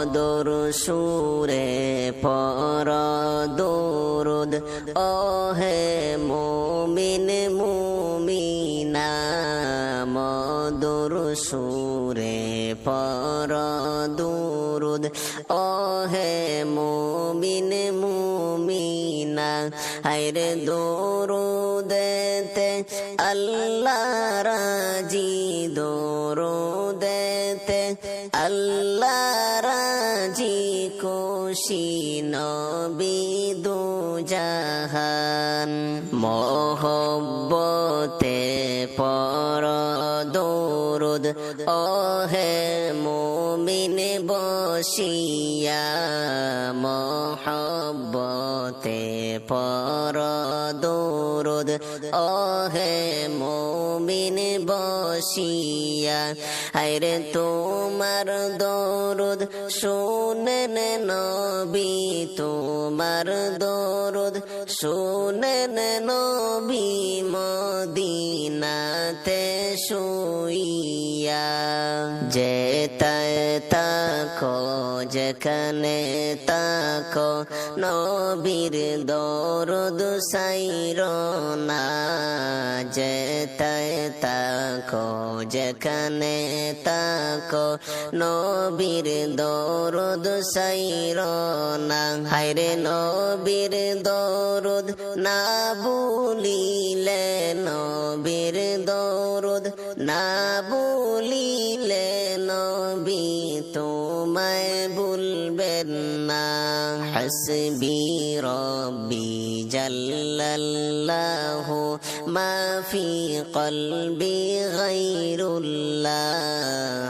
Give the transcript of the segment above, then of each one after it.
মদর সুরে পর দরুদ। ওহে মুমিন, মুমিনা মদর সুরে পর দরুদ। ওহে মুমিন, মুমিনা, হায়রে দরুদেতে আল্লাহ রাজি দরুদেতে খুশি নবী দু জাহান মোহব্বতে পর দরুদ। ওহে মুমিন বসিয়া মোহব্বতে পর দরুদ। ওহে মুমিন বসিয়া। আরে তোমার দরুদ শুনেন নবী তোমার দরুদ শুনেন নবী মদিনাতে শুইয়া। যেতায় তাকো যেখানে তাকো নবীর দরুদ সাইর না। যেতায় তাকো যেখানে তাকো নবীর দরুদ সাইর না। হায়রে নবীর দরুদ না ভুলিলে নবীর দরুদ না ভুলিলে নবী তোমায় ভুলবেন না। হাসবি রব্বি জাল্লাল্লাহু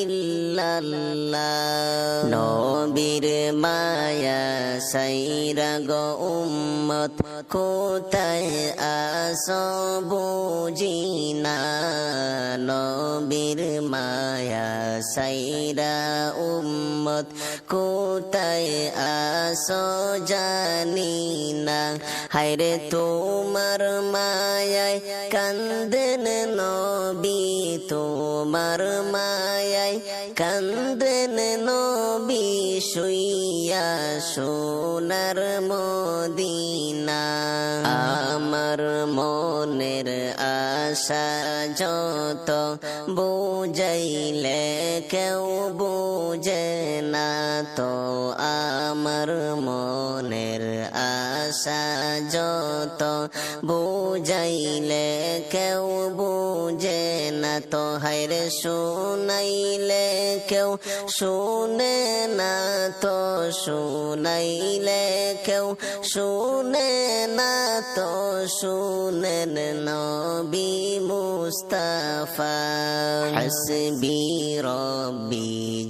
ইল্লাল্লাহ। নবীর মায়া সাইরা গো উম্মত, কোথায় আসো বুঝি না। নবীর মায়া সাইরা উম্মত, কোথায় আসো জানি না। হায়রে তোমার মায়ায় কান্দেন নবী, তোমার মায়ায় কান্দেন নবী শুইয়া সোনার মদিনা। আমার মনের আশা যত বুঝাইলে কেউ বুঝে না, তো আমার মনের আশা যত বুঝাইলে কেউ বুঝে না তো। হায়রে শুনাইলে কেউ শুনে না তো। শুনাইলে কেউ শুনে না তো। শুনেন নবী মুস্তাফা, হাসবি রব্বি।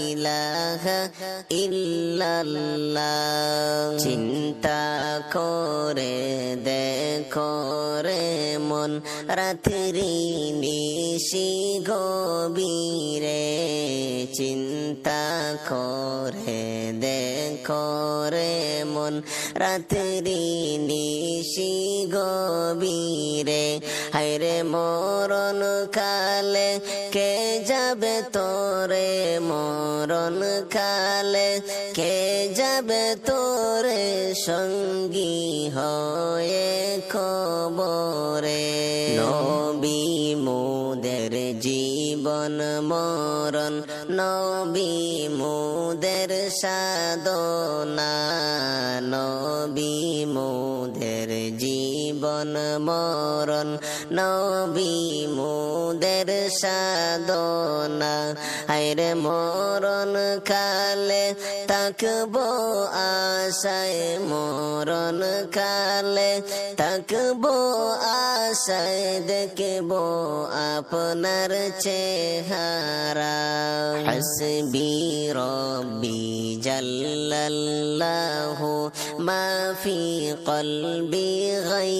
ইলাহা ইল্লাল্লাহ। চিন্তা করে দেখো রে মন, রাত্রি নিশি গভীরে। চিন্তা করে দেখো রে মন, রাত্রি নিশি গভীরে। হায়রে মরণ কালে কে যাবে তোরে মরণ কালে কে যাবে তোরে সঙ্গী হয়ে কবরে নবী মোদের জীবন মরণ, নবী মোদের সাধনা, নবী মোদের জীবন মরণ, নবী মোদের সাধনা। হায়রে মরণ কালে তাকবো আশায়, মরণ কালে তাকবো আশায়, দেখব আপনার চেহারা। হাসবি রব্বি জাল্লাল্লাহু মা ফি কলবি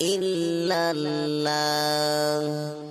ইলাহা ইল্লাল্লাহ